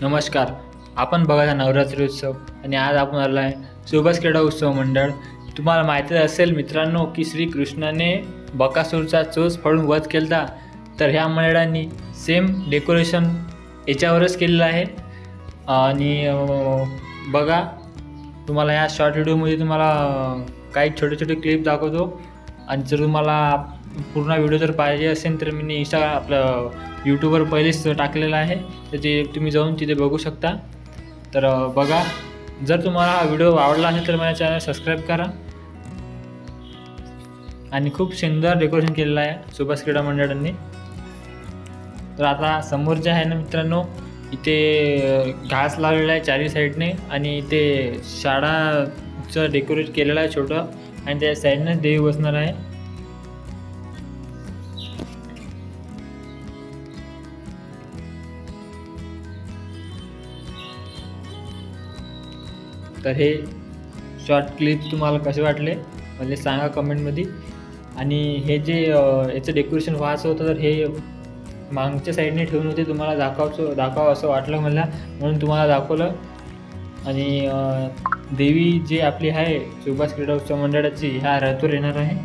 नमस्कार. आपण बघा नवरात्री उत्सव आणि आज आपण आलो आहे सुभाष क्रीडा उत्सव मंडळ. तुम्हाला माहिती असेल मित्रांनो की श्रीकृष्णाने बकासूरचा चोच फळून वध केला तर ह्या मंडळांनी सेम डेकोरेशन याच्यावरच केलेलं आहे. आणि बघा तुम्हाला ह्या शॉर्ट व्हिडिओमध्ये तुम्हाला काही छोटे छोटे क्लिप दाखवतो. आणि जर तुम्हाला पूर्ण व्हिडिओ जर पाहिजे असेल तर मी इंस्टा आपलं यूट्यूबवर पहिलेच टाकलेलं आहे. तर ते तुम्ही जाऊन तिथे बघू शकता. तर बघा जर तुम्हाला हा व्हिडिओ आवडला असेल तर माझ्या चॅनल सबस्क्राईब करा. आणि खूप सुंदर डेकोरेशन केलेलं आहे सुभाष क्रीडा मंडळांनी. तर आता समोर जे आहे ना मित्रांनो इथे घास लावलेला आहे चारी साईडने आणि इथे शाळाचं डेकोरेट केलेलं आहे छोटं. आणि त्या साईडने देवी बसणार आहे. तर हे शॉर्ट क्लिप तुम्हाला कसे वाटले? म्हणजे सांगा कमेंटमध्ये आणि हे जे याचं डेकोरेशन व्हायचं होतं तर हे मागच्या साईडने ठेवून होते तुम्हाला दाखवायचं दाखवावं असं वाटलं मला म्हणून तुम्हाला दाखवलं. आणि देवी जी आपली आहे सुभाष क्रीडा उत्सव मंडळाची ह्या रथवर येणार आहे.